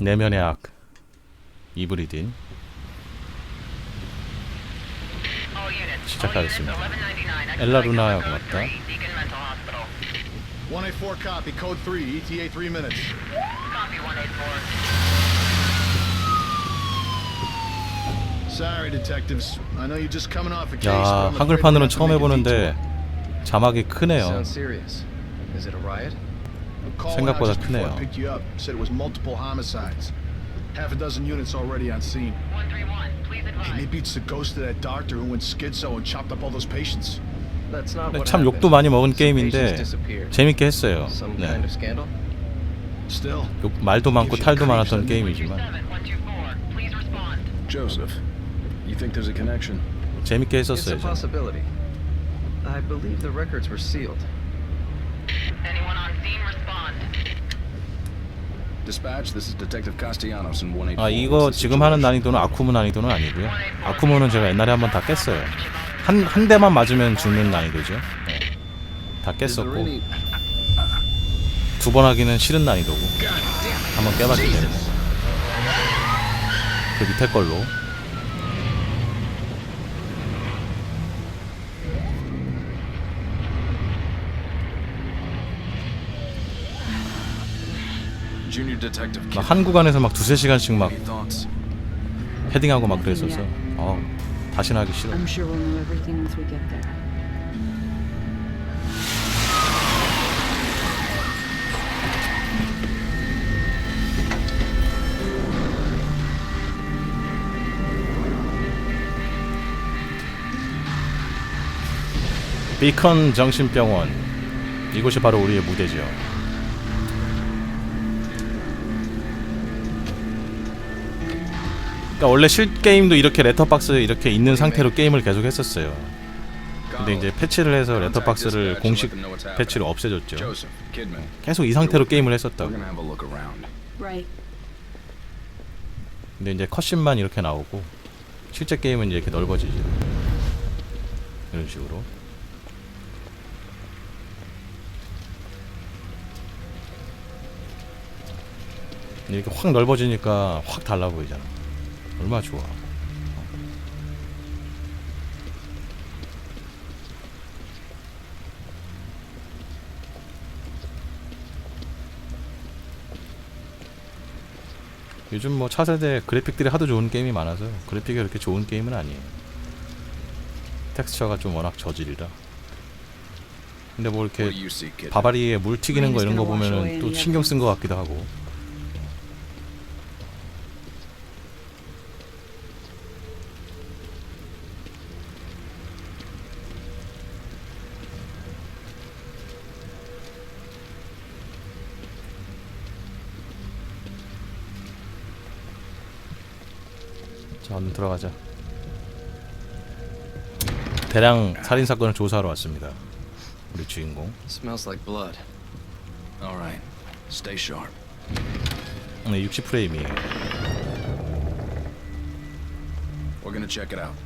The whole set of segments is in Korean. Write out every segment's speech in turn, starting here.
내면의 악 이브리딘 시작하겠습니다. 엘라 루나하고 맞다. 184 copy, code 3, ETA 3 minutes. Sorry, detectives. I know you're just coming off a case. 야 한글판으로는 we're 처음 a 해보는데 자막이 크네요. Sounds serious. Is it a riot? detour. Call went out 생각보다 크네요. picked you up. Said it was multiple homicides. Half a dozen units already on scene. 131, please Hey, advise. maybe it's the ghost of that doctor who went schizo and chopped up all those patients. That's not 근데 what 참. 욕도 많이 먹은 게임인데. 재밌게 했어요. 네. Still, 욕, 말도 많고 탈도 많았던 127, 게임이지만 124, please respond. Joseph, you think there's a connection? 재밌게 It's a 했었어요. 저는. possibility. I believe the records were sealed. Anyone on scene respond. Dispatch, this is Detective Castellanos in 184. 아 이거 지금 하는 난이도는 아쿠무 난이도는 아니고요. 아쿠무는 제가 옛날에 한번 다 깼어요. 한 한 대만 맞으면 죽는 난이도죠. 네. 다 깼었고. 두 번 하기는 싫은 난이도고 한번 깨봤기 때문에 그 밑에 걸로 막 한 구간에서 막 두세 시간씩 막? 헤딩하고 막 그랬었어. 아 다시는 하기 싫어. I'm sure we'll know everything once we get there. 비컨 정신병원 이곳이 바로 우리의 무대죠. 그러니까 원래 실 게임도 이렇게 레터박스 이렇게 있는 상태로 게임을 계속 했었어요. 근데 이제 패치를 해서 레터박스를 공식 패치로 없애줬죠. 계속 이 상태로 게임을 했었다고. 근데 이제 컷신만 이렇게 나오고 실제 게임은 이제 이렇게 넓어지죠. 이런 식으로. 이렇게 확 넓어지니까 확 달라 보이잖아. 얼마나 좋아. 요즘 뭐 차세대 그래픽들이 하도 좋은 게임이 많아서 그래픽이 그렇게 좋은 게임은 아니에요. 텍스처가 좀 워낙 저질이라. 근데 뭐 이렇게? 바바리에 물 튀기는 거 이런 거 보면은 또 신경 쓴거 같기도 하고. 얼른 들어가자. 대량 살인 사건을 조사하러 왔습니다. 우리 주인공. Smells like blood. All right, stay sharp. 네, 60 프레임이에요. We're gonna check it out.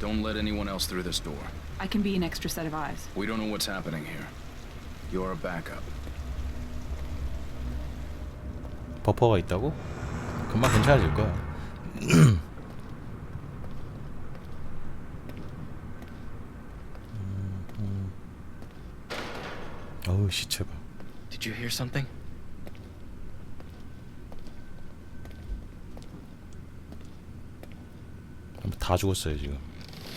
Don't let anyone else through this door. I can be an extra set of eyes. We don't know what's happening here. You're a backup. 버퍼가 있다고? 금방 괜찮아질 거야. 어우 시체 봐. Did you hear something? 다 죽었어요 지금.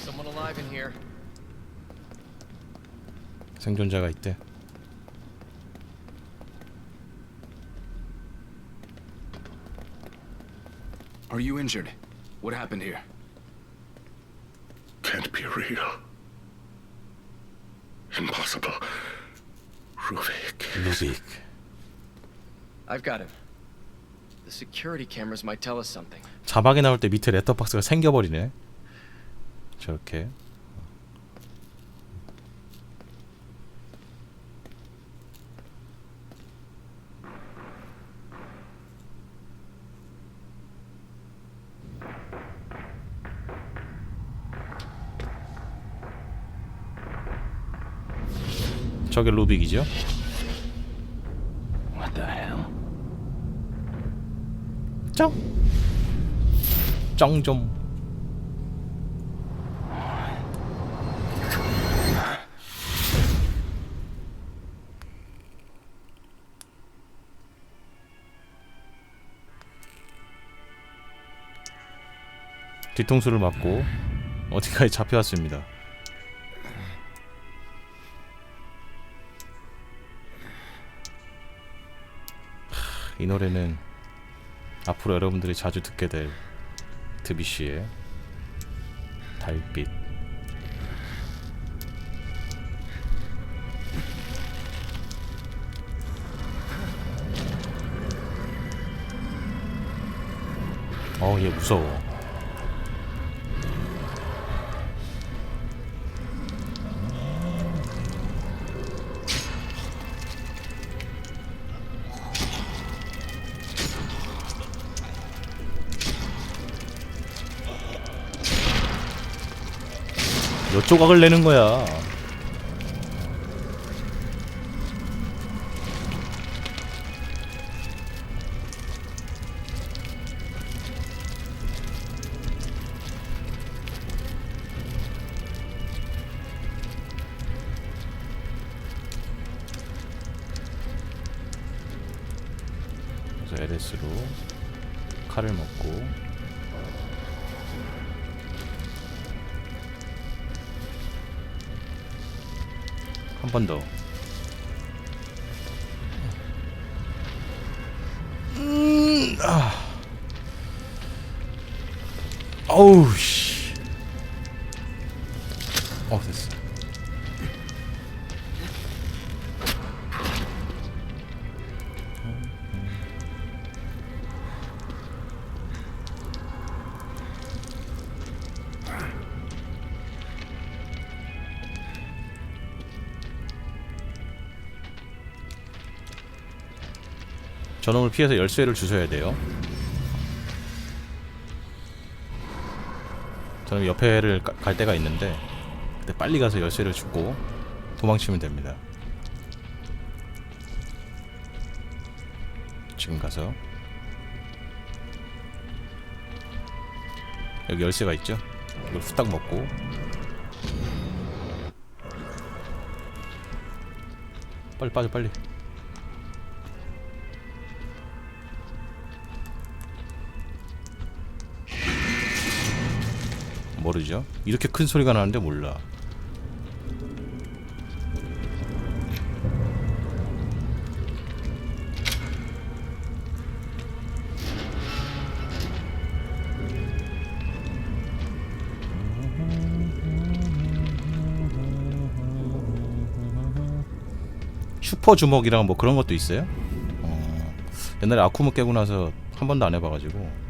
Someone alive in here. 생존자가 있대. Are you injured? What happened here? Can't be real. 루빅. I've got him. The security cameras might tell us something. 자막이 나올 때 밑에 레터박스가 생겨버리네. 저렇게. 저게 루빅이죠? 쩡 좀. 뒤통수를 맞고 어디까지 잡혀왔습니다. 하, 이 노래는 앞으로 여러분들이 자주 듣게 될 드비쉬의 달빛. 어, 얘 무서워. 조각을 내는 거야? 그래서 LS로 칼을 먹고 한 번 더. 음, 아. 어우 씨. 피해서 열쇠를 주셔야 돼요. 저는 옆에를 가- 갈 때가 있는데 그때 빨리 가서 열쇠를 주고 도망치면 됩니다. 지금 가서 여기 열쇠가 있죠? 이걸 후딱 먹고 빨리 빠져 빨리 모르죠? 이렇게 큰 소리가 나는데 몰라. 슈퍼 주먹이랑 뭐 그런 것도 있어요? 어, 옛날에 아쿠무 깨고 나서 한 번도 안 해봐가지고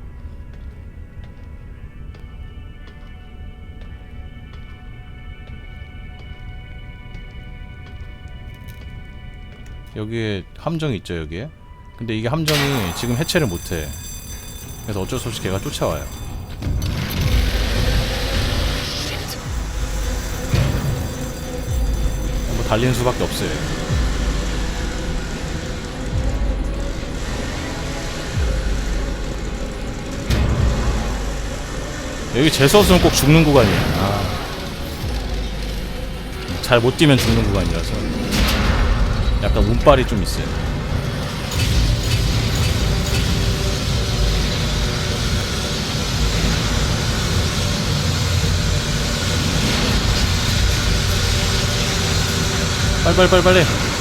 여기에 함정이 있죠 여기에. 근데 이게 함정이 지금 해체를 못해. 그래서 어쩔 수 없이 걔가 쫓아와요. 뭐 달리는 수밖에 없어요 여기. 재수없으면 꼭 죽는 구간이야 아. 잘못 뛰면 죽는 구간이라서 약간 운빨이 좀 있어요. 빨리 빨리 빨리 빨리.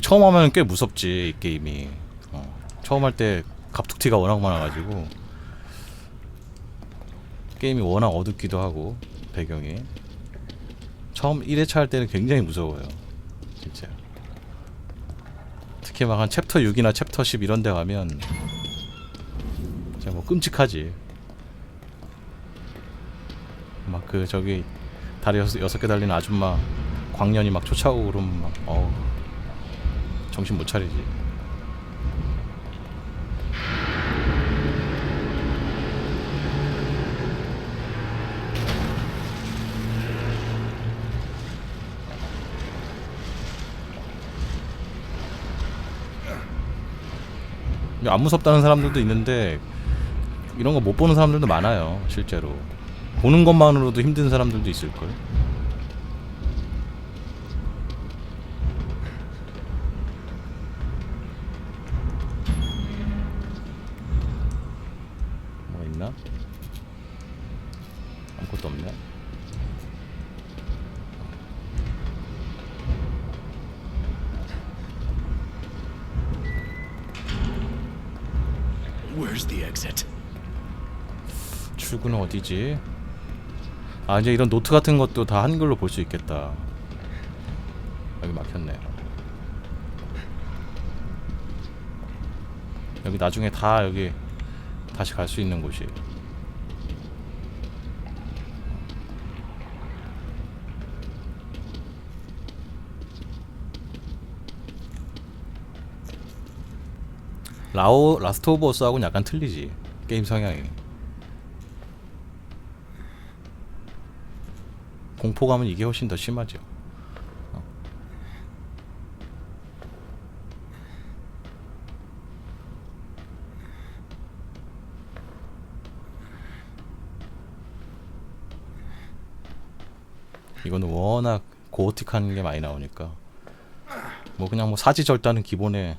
처음 하면 꽤 무섭지 이 게임이. 어, 처음 할 때 갑툭튀가 워낙 많아가지고. 게임이 워낙 어둡기도 하고 배경이. 처음 1회차 할 때는 굉장히 무서워요 진짜. 특히 막 한 챕터 6이나 챕터 10 이런 데 가면 진짜 뭐 끔찍하지. 막 그 저기 다리 여섯, 여섯 개 달리는 아줌마 광년이 막 쫓아오고 그러면 막 어우 정신 못 차리지. 안 무섭다는 사람들도 있는데 이런 거 못 보는 사람들도 많아요 실제로. 보는 것만으로도 힘든 사람들도 있을걸. 뭐 어디지? 아 이제 이런 노트 같은 것도 다 한글로 볼 수 있겠다. 여기 막혔네. 여기 나중에 다 여기 다시 갈 수 있는 곳이. 라오 라스트 오브 어스하고는 약간 틀리지 게임 성향이. 공포감은 이게 훨씬 더 심하죠. 어. 이거는 워낙 고어틱한 게 많이 나오니까 뭐 그냥 뭐 사지절단은 기본에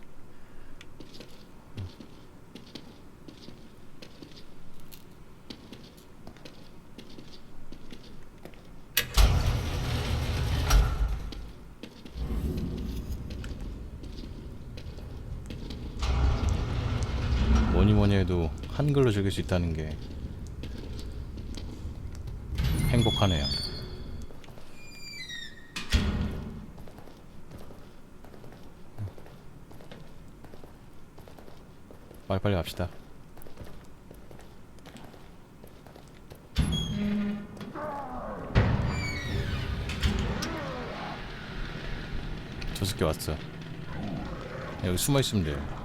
해도 한글로 즐길 수 있다는 게 행복하네요. 빨리 빨리 갑시다. 저 새끼 왔어. 여기 숨어 있으면 돼요.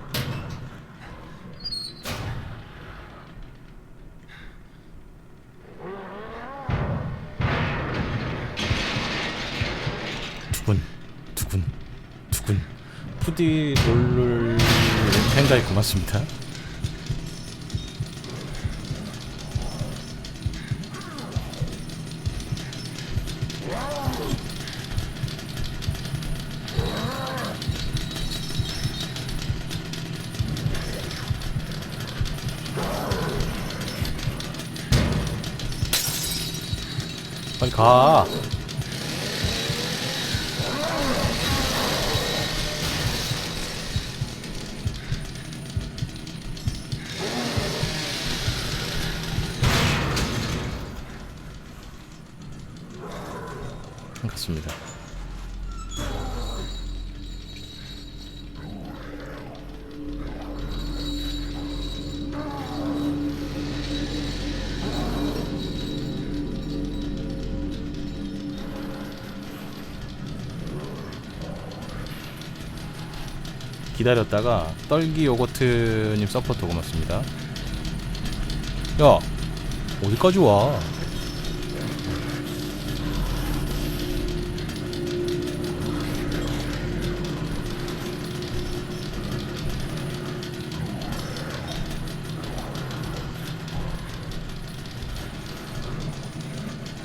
푸디 롤롤 팬가이 고맙습니다. 빨리 가 기다렸다가 떨기 요거트님 서포트 고맙습니다. 야 어디까지 와?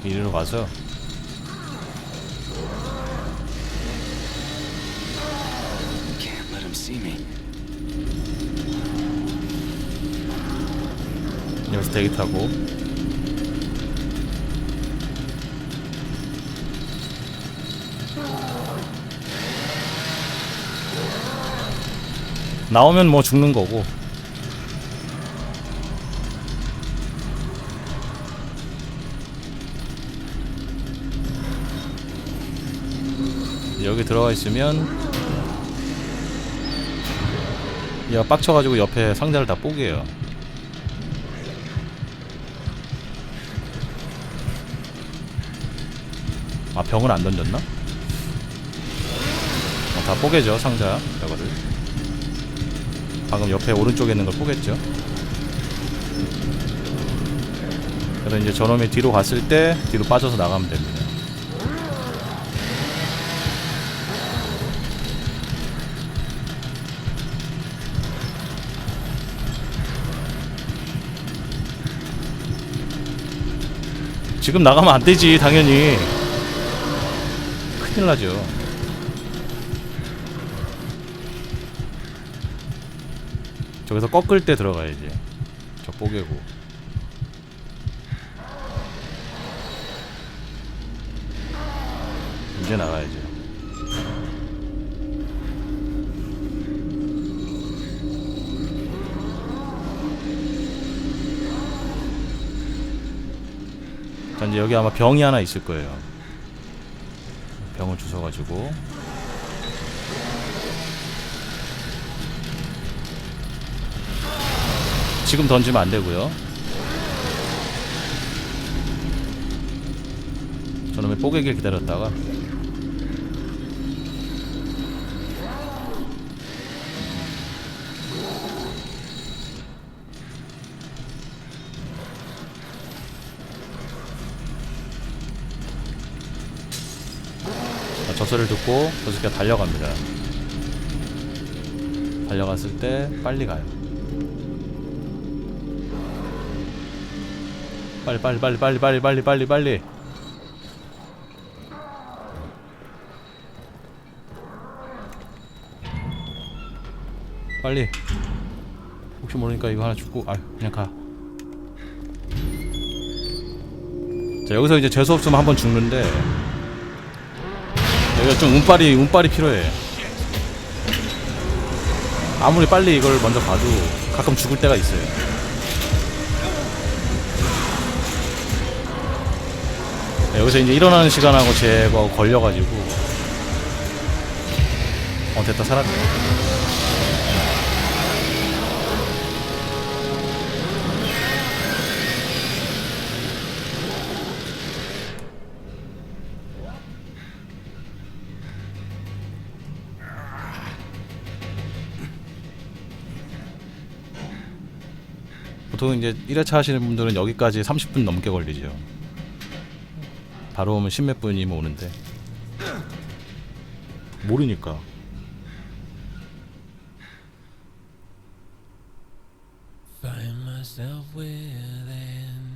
이리로 가서 see me. 여기서 대기 타고 나오면 뭐 죽는 거고 여기 들어가 있으면 얘가 빡쳐가지고 옆에 상자를 다 뽀개요. 아 병을 안 던졌나? 어, 다 뽀개죠 상자 저거를. 방금 옆에 오른쪽에 있는 걸 뽀겠죠. 그래서 이제 저놈이 뒤로 갔을 때 뒤로 빠져서 나가면 됩니다. 지금 나가면 안 되지 당연히. 큰일 나죠. 저기서 꺾을 때 들어가야지. 저 뽀개고. 이제 나가야지 이제 여기 아마 병이 하나 있을 거예요. 병을 주워가지고 지금 던지면 안 되고요. 저놈의 뽀개기를 기다렸다가 자, 저 소리를 듣고 저 새끼가 달려갑니다. 달려갔을 때 빨리 가요. 빨리 빨리 빨리 빨리 빨리 빨리 빨리 빨리. 빨리. 혹시 모르니까 이거 하나 주고 아 그냥 가. 자 여기서 이제 재수 없으면 한 번 죽는데 여기가 좀 운빨이 운빨이 필요해. 아무리 빨리 이걸 먼저 가도 가끔 죽을 때가 있어요. 네, 여기서 이제 일어나는 시간하고 제거 걸려가지고 어 됐다 살았네. 보통 이제 1회차 하시는 분들은 여기까지 30분 넘게 걸리죠. 바로 오면 십몇 분이면 오는데 모르니까. Find myself within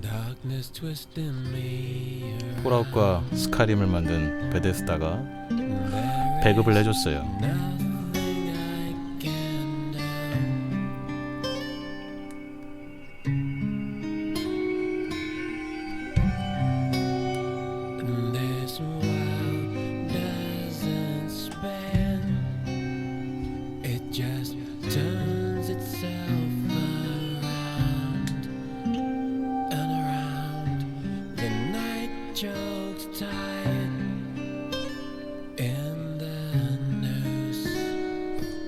darkness twisting me 폴아웃과 스카림을 만든 베데스다가. 배급을 해줬어요. Noose.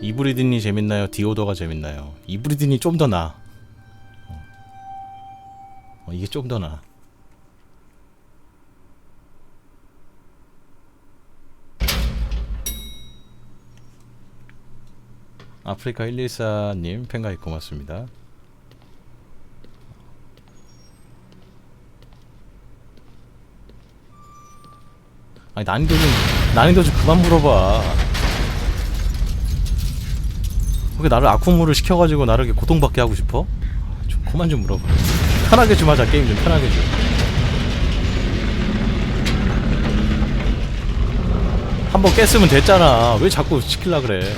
이브리딘이 재밌나요? 디오더가 재밌나요? 이브리딘이 좀더 나아. 어. 어, 이게 좀 더 나아. 아프리카 114님 팬가입 고맙습니다. 아니 난이도 좀 난이도 좀 그만 물어봐. 왜 나를 아쿠무를 시켜가지고 나를 이렇게 고통받게 하고 싶어? 좀 그만 좀 물어봐. 편하게 좀 하자 게임 좀 편하게 좀. 한번 깼으면 됐잖아. 왜 자꾸 시킬라 그래?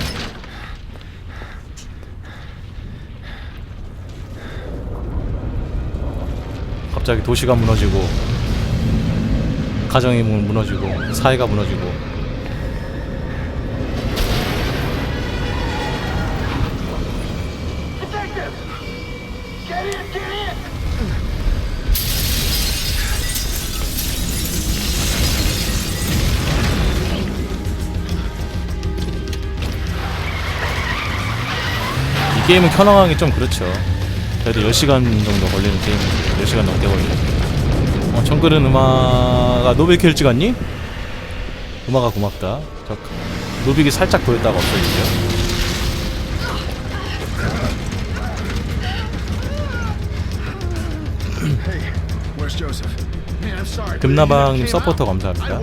갑자기 도시가 무너지고 가정이 무너지고 사회가 무너지고. 이 게임은 켜나가기 좀 그렇죠. 그래도 10시간 정도 걸리는 게임 10시간 넘게 걸리죠 어, 청그른 음악 아 노베 킬지 갔니? 음악아 고맙다. 저 노빅이 살짝 보였다가 없어지죠. 금나방님 서포터. 감사합니다.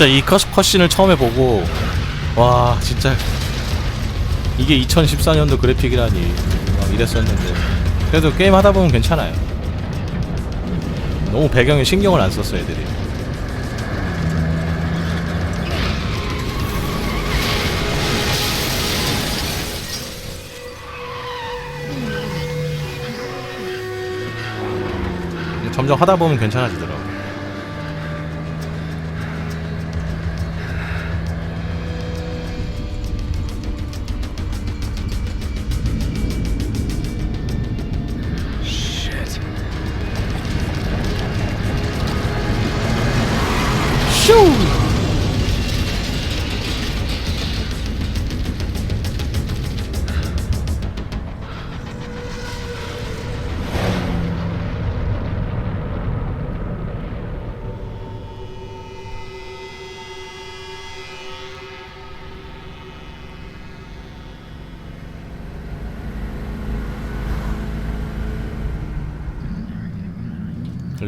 진짜 이 컷, 컷신을 처음에 보고 와 진짜. 이게 2014년도 그래픽이라니. 막 이랬었는데. 그래도 게임 하다 보면 괜찮아요. 너무 배경에 신경을 안 썼어 애들이. 점점 하다 보면 괜찮아지더라고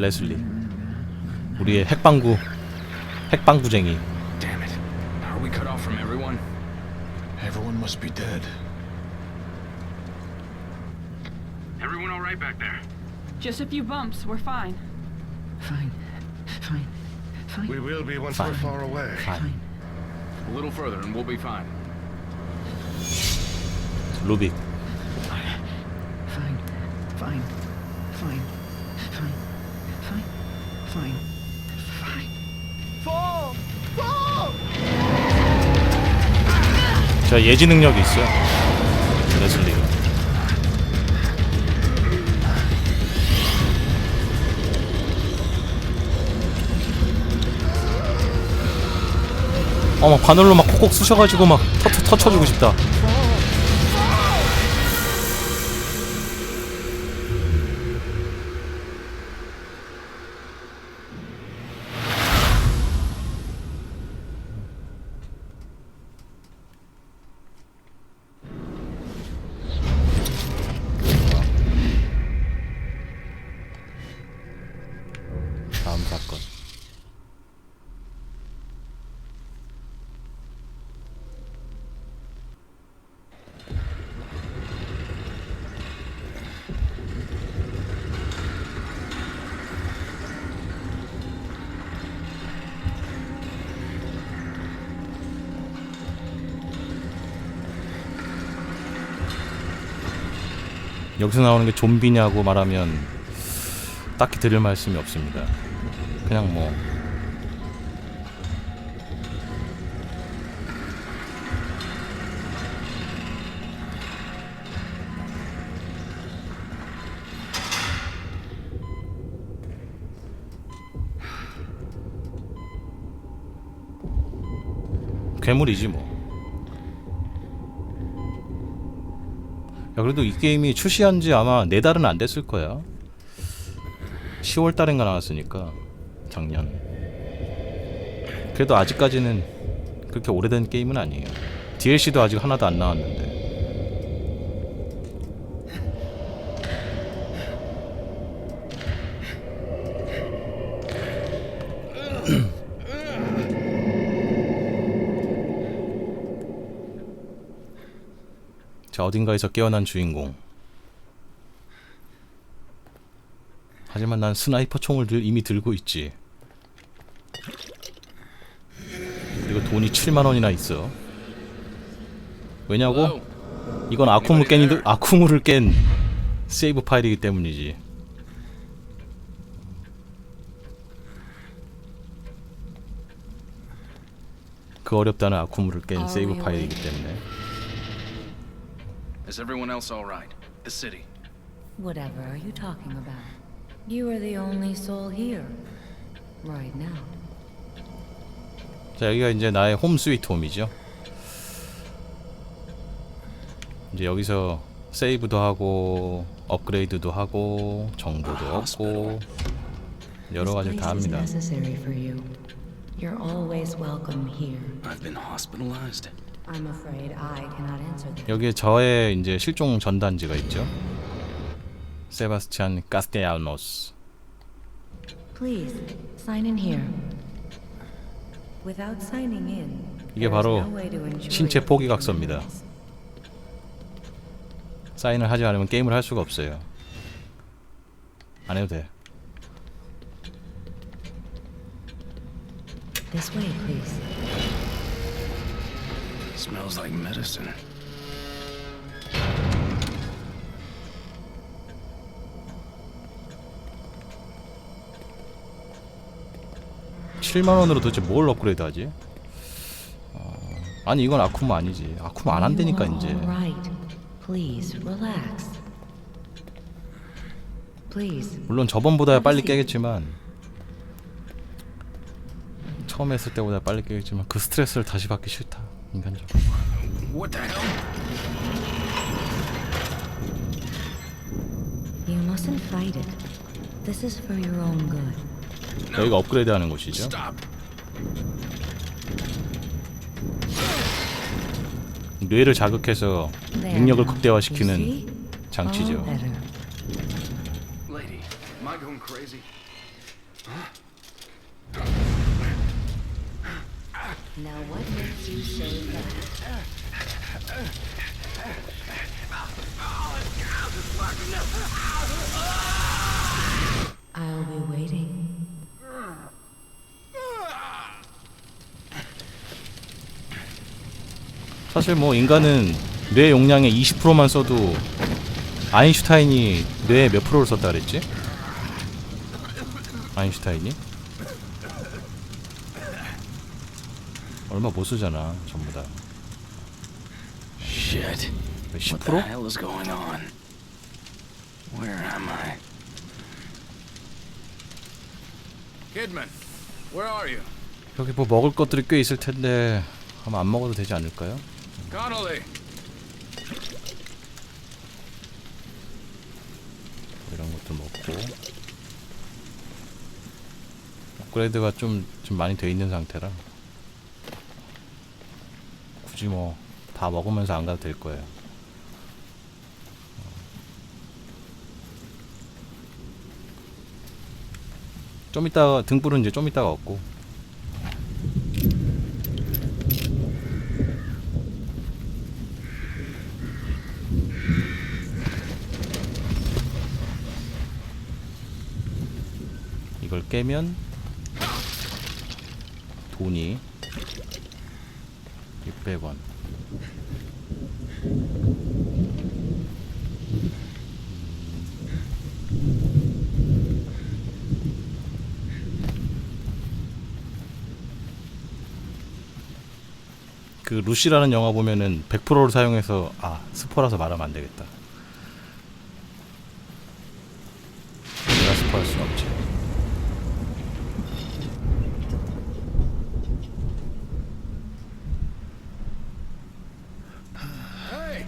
레슬리 우리의 핵방구 핵방구쟁이 Damn it. Are we cut off from everyone? Everyone must be dead. Everyone all right back there? Just a few bumps. We're fine. Fine. Fine. Fine. We will be once Fine. we're far away. Fine. A little further and we'll be fine. 루빅 Fine. Fine. Fine. Fine. Fine. Fine. Fine. 저 예지 능력이 있어요 레슬리가 어막 바늘로 막 콕콕 쑤셔가지고 막 터, 터, 터쳐주고 싶다 다음 사건 여기서 나오는 게 좀비냐고 말하면 딱히 드릴 말씀이 없습니다. 그냥 뭐 괴물이지 뭐. 야 그래도 이 게임이 출시한 지 아마 네 달은 안 됐을 거야. 10월 달인가 나왔으니까 작년. 그래도 아직까지는 그렇게 오래된 게임은 아니에요. DLC도 아직 하나도 안 나왔는데. 자 어딘가에서 깨어난 주인공. 하지만 난 스나이퍼 총을 들, 이미 들고 있지. 그리고 돈이 7만 원이나 있어. 왜냐고? 이건 아쿠무 깬이들 아쿠무를 깬 세이브 파일이기 때문이지. 그 어렵다는 아쿠무를 깬 세이브 파일이기 때문에. Is everyone else all right? The city. Whatever are you talking about? You are the only soul here right now. 자 여기가 이제 나의 홈 스위트 홈이죠 이제 여기서 세이브도 하고 업그레이드도 하고 정보도 얻고 여러 가지를 다 합니다. You're always welcome here. I've been hospitalized. I'm afraid I cannot answer that. 여기에 저의 이제 실종 전단지가 있죠 세바스찬 카스테야노스 Please sign in here. Without signing in, 이게 바로 no way to ensure 신체 포기각서입니다. 사인을 하지 않으면 게임을 할 수가 없어요 안 해도 돼 This way, please. Smells like medicine. 칠만 원으로 도대체 뭘 업그레이드 하지? 어, 아니 이건 아쿠마 아니지 아쿠마 안 한다니까 이제. 물론 저번보다 빨리 깨겠지만 처음 했을 때보다 빨리 깨겠지만 그 스트레스를 다시 받기 싫다 인간적으로 What the hell? You mustn't fight it. This is for your own good. 여기가 업그레이드 하는 곳이죠. 뇌를 자극해서 There 능력을 극대화시키는? 장치죠. Lady, am I going crazy? Now what makes you say that? I'll be waiting. 사실 뭐 인간은 뇌 용량의 20%만 써도 아인슈타인이 뇌에 몇 프로를 썼다 그랬지? 아인슈타인이? 얼마 못 쓰잖아 전부 다 Shit. 왜 What the 10%? hell is going on? Where am I? Kidman, where are you? 여기 뭐 먹을 것들이 꽤 있을 텐데 아마 안 먹어도 되지 않을까요? Connolly! 이런 것도 먹고. 업그레이드가 좀, 좀 많이 돼 있는 상태라 굳이 뭐 다 먹으면서 안 가도 될 거예요. 좀 이따가 등불은 이제 좀 이따가 얻고 이걸 깨면 돈이 600원 그 루시라는 영화 보면은 100%를 사용해서 아 스포라서 말하면 안 되겠다. 내가 스포할 순 없지. Hey!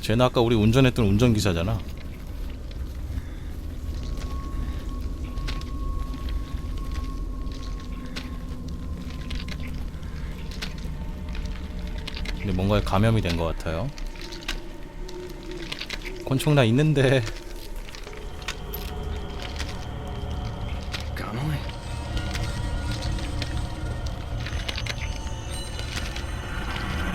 쟤는 아까 우리 운전했던 운전기사잖아. 근데 뭔가에 감염이 된 것 같아요. 권총 나 있는데